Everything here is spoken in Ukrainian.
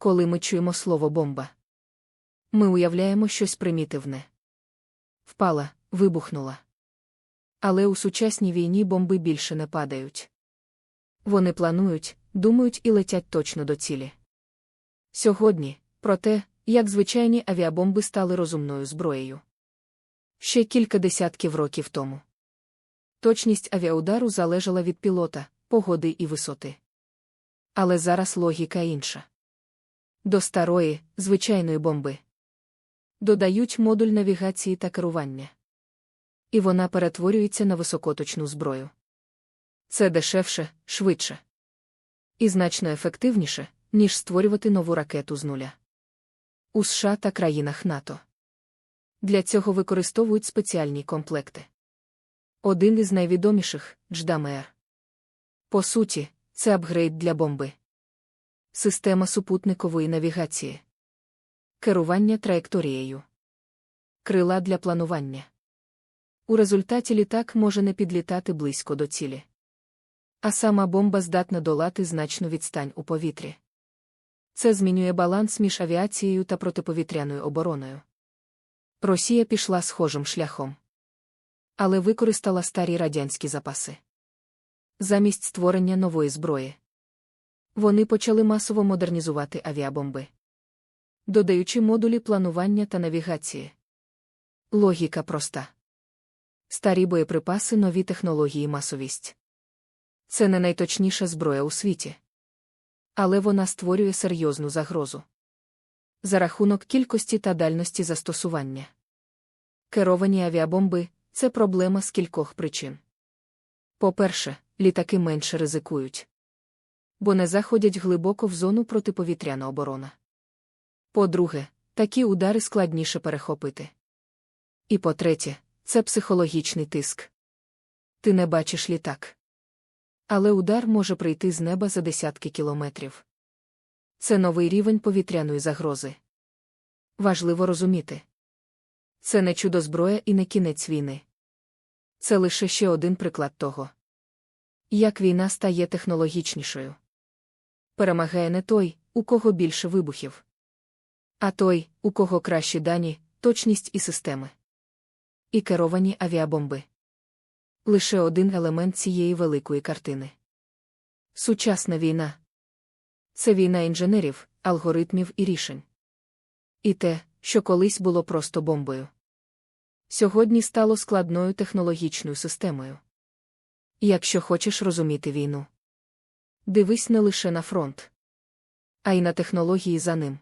коли ми чуємо слово бомба. Ми уявляємо щось примітивне. Впала, вибухнула. Але у сучасній війні бомби більше не падають. Вони планують, думають і летять точно до цілі. Сьогодні, про те, як звичайні авіабомби стали розумною зброєю. Ще кілька десятків років тому. Точність авіаудару залежала від пілота, погоди і висоти. Але зараз логіка інша. До старої, звичайної бомби додають модуль навігації та керування. І вона перетворюється на високоточну зброю. Це дешевше, швидше. І значно ефективніше, ніж створювати нову ракету з нуля. У США та країнах НАТО. Для цього використовують спеціальні комплекти. Один із найвідоміших Дждамер. По суті, це апгрейд для бомби. Система супутникової навігації. Керування траєкторією. Крила для планування. У результаті літак може не підлітати близько до цілі. А сама бомба здатна долати значну відстань у повітрі. Це змінює баланс між авіацією та протиповітряною обороною. Росія пішла схожим шляхом. Але використала старі радянські запаси. Замість створення нової зброї. Вони почали масово модернізувати авіабомби, додаючи модулі планування та навігації. Логіка проста. Старі боєприпаси, нові технології, масовість. Це не найточніша зброя у світі. Але вона створює серйозну загрозу. За рахунок кількості та дальності застосування. Керовані авіабомби це проблема з кількох причин. По-перше, літаки менше ризикують, бо не заходять глибоко в зону протиповітряна оборона. По-друге, такі удари складніше перехопити. І по-третє, це психологічний тиск. Ти не бачиш літак. Але удар може прийти з неба за десятки кілометрів. Це новий рівень повітряної загрози. Важливо розуміти. Це не чудо зброя і не кінець війни. Це лише ще один приклад того. Як війна стає технологічнішою. Перемагає не той, у кого більше вибухів, а той, у кого кращі дані, точність і системи. І керовані авіабомби. Лише один елемент цієї великої картини. Сучасна війна це війна інженерів, алгоритмів і рішень. І те, що колись було просто бомбою. Сьогодні стало складною технологічною системою. Якщо хочеш розуміти війну, дивись не лише на фронт, а й на технології за ним.